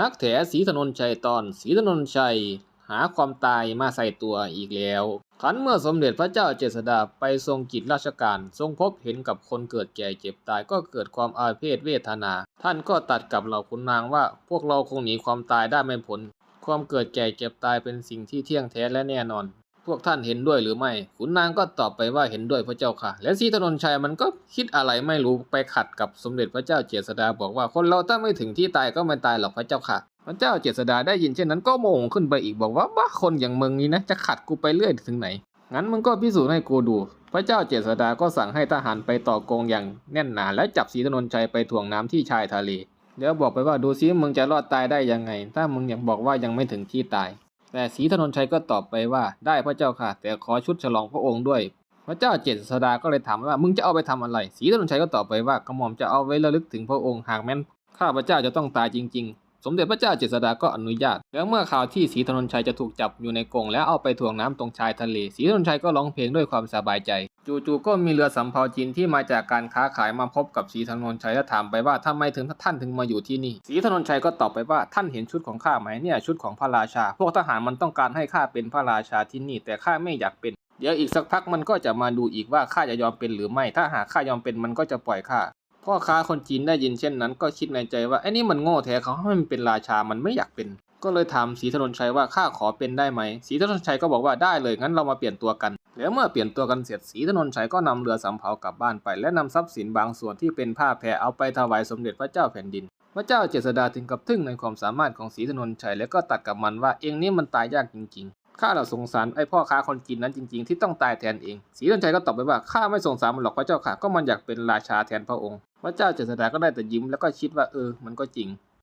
นักแถสีถนนชัยตอนสีถนนชัย หาความตายมาใส่ตัวอีกแล้วขันเมื่อสมเด็จพระเจ้าเจษฎาไปทรงกิจราชการ ทรงพบเห็นกับคนเกิดแก่เจ็บตายก็เกิดความอาเพศเวทนา ท่านก็ตัดกับเหล่าขุนนางว่าพวกเราคงหนีความตายได้ไม่พ้นความเกิดแก่เจ็บตายเป็นสิ่งที่เที่ยงแท้และแน่นอน พวกท่านเห็นด้วยหรือไม่ ขุนนางก็ตอบไปว่าเห็นด้วยพระเจ้าค่ะ และศรีถนนชัยมันก็คิดอะไรไม่รู้ไปขัดกับสมเด็จพระเจ้าเจษฎาบอกว่าคนเราถ้าไม่ถึงที่ตายก็ไม่ตายหรอกพระเจ้าค่ะ พระเจ้าเจษฎาได้ยินเช่นนั้นก็โมโหขึ้นไปอีกบอกว่าบ้าคนอย่างมึงนี่นะจะขัดกูไปเรื่อยถึงไหนงั้นมึงก็พิสูจน์ให้กูดู พระเจ้าเจษฎาก็สั่งให้ทหารไปต่อกงอย่างแน่นหนา และจับศรีถนนชัยไปถ่วงน้ำที่ชายทะเลเดี๋ยวบอกไปว่าดูซิมึงจะรอดตายได้ยังไง ถ้ามึงยังบอกว่ายังไม่ถึงที่ตาย แต่ศรีถนนชัยก็ตอบไปว่าได้พระเจ้าค่ะ แต่ขอชุดฉลองพระองค์ด้วย พระเจ้าเจษฎาก็เลยถามว่ามึงจะเอาไปทำอะไรศรีถนนชัยก็ตอบไปว่ากระหม่อมจะเอาไว้ระลึกถึงพระองค์หากแม้นข้าพระเจ้าจะต้องตายจริง ๆ สมเด็จพระเจ้าเจษฎาก็อนุญาต แล้วเมื่อข่าวที่ศรีถนนชัยจะถูกจับอยู่ในกรงแล้วเอาไปถ่วงน้ำตรงชายทะเลศรีถนนชัยก็ร้องเพลงด้วยความสบายใจ จู่ๆก็มีเรือสำเภาจีนที่มาจากการค้าขายมาพบกับศรีถนนชัยและถามไปว่าทำไมถึงท่านถึงมาอยู่ที่นี่ศรีถนนชัยก็ตอบไปว่าท่านเห็นชุดของข้าไหมเนี่ยชุดของพระราชา พวกทหารมันต้องการให้ข้าเป็นพระราชาที่นี่ แต่ข้าไม่อยากเป็นเดี๋ยวอีกสักพักมันก็จะมาดูอีกว่าข้าจะยอมเป็นหรือไม่ ถ้าหากข้ายอมเป็นมันก็จะปล่อยข้า พ่อค้าคนจีนได้ยินเช่นนั้น ก็คิดในใจว่าไอ้นี่มันโง่แท้เขาให้มันเป็นราชามันไม่อยากเป็น ก็เลยถามศรีถนนชัยว่าข้าขอเป็นได้ไหมศรีถนนชัยก็บอกว่าได้เลยงั้นเรามาเปลี่ยนตัวกัน แล้วเมื่อเปลี่ยนตัวกันเสร็จศรีถนนชัยก็นำเรือสำเภากลับบ้านไป และนำทรัพย์สินบางส่วนที่เป็นผ้าแพรเอาไปถวายสมเด็จพระเจ้าแผ่นดิน พระเจ้าเจษฎาถึงกับทึ่งในความสามารถของศรีถนนชัยแล้วก็ตัดกับมันว่าเองนี่มันตายยากจริงๆข้าเราสงสารไอ้พ่อค้าคนจีนนั้นจริงๆ ที่ต้องตายแทนเองศรีถนนชัยก็ตอบไปว่าข้าไม่สงสารมันหรอกพระเจ้าค่ะ ก็มันอยากเป็นราชาแทนพระองค์ พระเจ้าเจษฎาก็ได้แต่ยิ้มแล้วก็คิดว่าเออ มันก็จริง